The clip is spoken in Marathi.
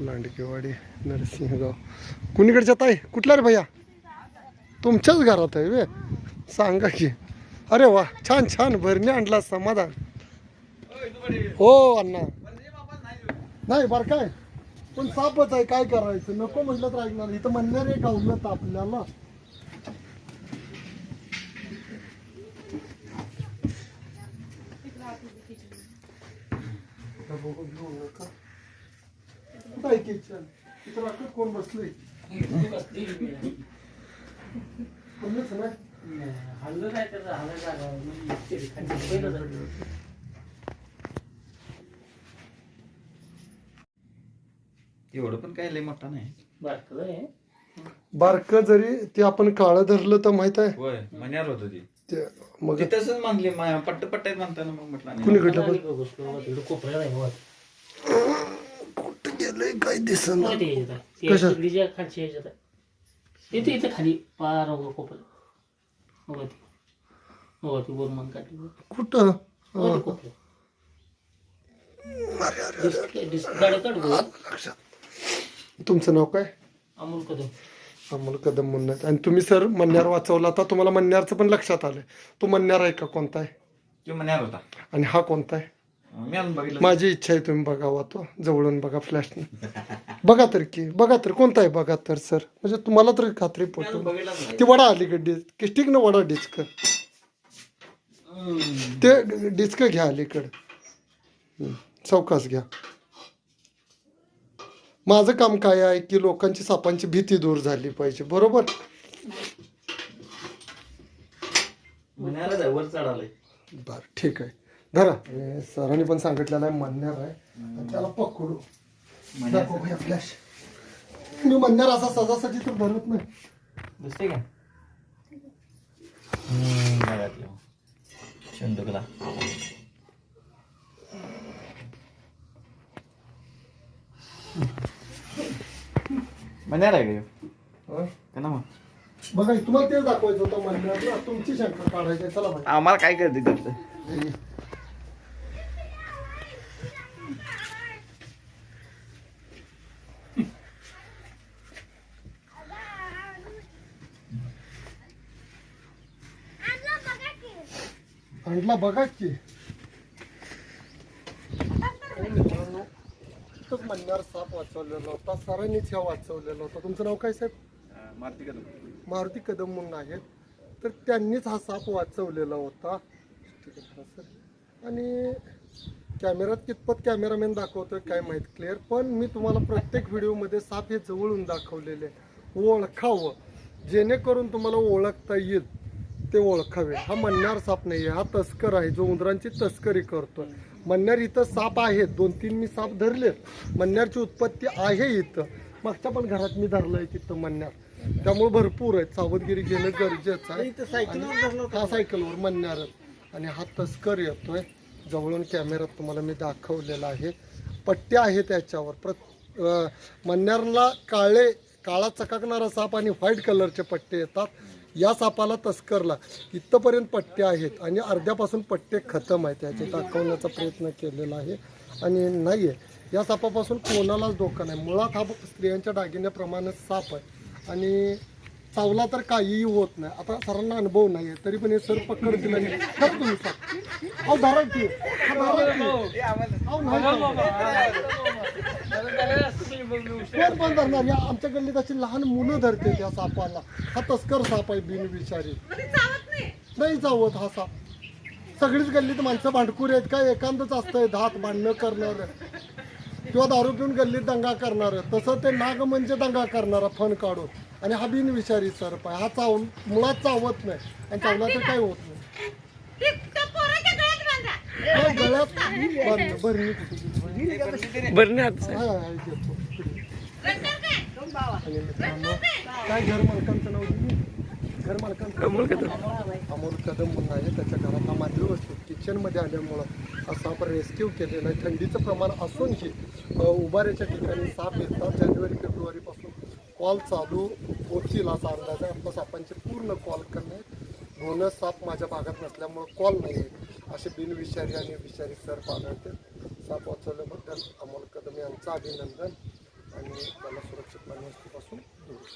लांडकेवाडी नरसिंहगाव. कुणीकडच्या ताई? कुठल्या रे भैया? तुमच्याच घरात आहे वे सांगा की. अरे वा छान छान. भरणी आणला समाधान. हो अण्णा. नाही बरं काय? पण सापच आहे काय करायचं? नको म्हटलं तर ऐकणार. इथं म्हणणार आहे गावलं तर आपल्याला? बघून घेऊ नका कुठं आहे किचन इथं राखत कोण बसलंय कोणच नाही हल्लं त्याचं हल्लं. एवढं पण काय लय मोठा नाही बारकं आहे. बारक जरी ते आपण काळं धरलं तर माहीत आहे होय मन्यार होत ती ते मग तिथंच म्हणले मा- पट्ट पट्ट्यात म्हणताना मग म्हटलं नाही. कुणीकडलं पण आहे वर. कुठं गेलंय काय दिसना. बघा ते याच्यात आहे. ते कशात? शिडीच्या खालच्या याच्यात आहे. इथे इथे खाली पार ती. ती वर मन काढली. कुठं? ते. डिस्क- डिस्क- काढ गं. लक्षात. तुमचं नाव काय? अमोल कदम. अमोल कदम मुन्ना आणि तुम्ही सर मन्यार वाचवला होता. तुम्हाला मन्यारचं पण लक्षात आलंय. तो मन्यार आहे का? कोणता आहे? तो मन्यार होता. आणि हा कोणता आहे? मी अजून बघितलं. माझी इच्छा आहे तुम्ही बघावा तो जवळून बघा फ्लॅशने बघा तर की बघा तर. कोणता आहे बघा तर सर म्हणजे तुम्हाला तर खात्री पडतो बघितलंच नाही. ती वडा आली का डिस्क किस्टिक ना वडा डिस्क हम्म. ते डिस्क घ्या अलीकडं. चौकास घ्या. माझं काम काय आहे की लोकांची सापांची भीती दूर झाली पाहिजे बरोबर? वर बर ठीक आहे. धरा. सरांनी पण सांगितलेलं आहे मन्यार आहे. आणि त्याला पकडू. मन्यार दाखव भैया फ्लॅश मी मन्यार असा सजासाठी तर धरत नाही. दिसते का? आहे का ह्यो? हं? का ना मग? बघा तुम्हाला तेच दाखवायचं होतं मन्यार तुमची शंका काढायची आहे. चला आम्हाला काय करते त्याचं आणला बघा की. मित्रांनो इथंच मन्यार साप वाचवलेला होता सरांनीच ह्या वाचवलेला होता. तुमचं नाव काय साहेब? मारती का मारुती कदम म्हणून आहेत. तर त्यांनीच हा साप वाचवलेला होता. ठीक आहे, हा सर. आणि कॅमेऱ्यात कितपत कॅमेरामॅन दाखवतोय काय माहीत क्लिअर. पण मी तुम्हाला प्रत्येक व्हिडिओमध्ये साप हे जवळून दाखवलेले आहे. ओळखावं. जेणेकरून तुम्हाला ओळखता येईल. ते ओळखावे. हा मन्नार साप नाही आहे हा तस्कर आहे जो उंदरांची तस्करी करतोय. मन्नार इथं साप आहेत दोन तीन मी साप धरलेत. मन्नारची उत्पत्ती आहे इथं. मागच्या पण घरात मी धरलंय तिथं मन्नार. त्यामुळे भरपूर आहे सावधगिरी घेणं गरजेचं आहे. हा सायकलवर मन्नारच आणि हा तस्कर येतोय. जवळून कॅमेऱ्यात तुम्हाला मी दाखवलेला आहे. पट्ट्या आहेत त्याच्यावर. प्रत अं, मन्नारला काळे काळा चकाकणारा साप आणि व्हाईट कलरचे पट्टे येतात. या सापाला तस्करला. इथंपर्यंत पट्टे आहेत आणि अर्ध्यापासून पट्टे खतम आहेत. याचे दाखवण्याचा प्रयत्न केलेला आहे आणि नाही आहे या सापापासून कोणालाच धोका नाही. मुळात हा स्त्रियांच्या दागिन्याप्रमाणे साप आहे. आणि चावला तर काहीही होत नाही. आता सरांना अनुभव नाही आहे तरी पण हे सर पकड दिला नाही तुम्ही साप अहो धरा की. कोण पण धरणार? या आमच्या गल्लीत अशी लहान मुलं धरते त्या सापाला. हा तस्कर साप आहे बिनविचारी नाही चावत हा साप. सगळीच गल्लीत माणसं भांडकुर आहेत. काय एकांतच असतंय धात भांडणं करणार. किंवा दारू पिऊन गल्लीत दंगा करणार तसं ते नाग म्हणजे दंगा करणारा फन काढून आणि हा बिनविचारी सरप आहे. हा चाव मुळात चावत नाही आणि चावला तर काय होत नाही. गळ्यात कुठे? हा, काय? घर मालकांचं नाव दिली घर मालकांचं अमोल कदम अमोल कदम म्हणून आहे. त्याच्या घरात हा वस्तू किचनमध्ये आल्यामुळं असा आपण रेस्क्यू केलेला आहे. थंडीचं प्रमाण असूनही उभाऱ्याच्या ठिकाणी साप येतात. जानेवारी फेब्रुवारीपासून कॉल चालू होतील असा अंदाज आहे. आपल्या सापांचे पूर्ण कॉल करणे बोनस साप माझ्या भागात नसल्यामुळं कॉल नाही आहे. असे बिनविषारी आणि विषारी सर आढळते साप वाचवल्याबद्दल अमोल कदम यांचं अभिनंदन आणि त्याला सुरक्षित मालमत्तेपासून दूर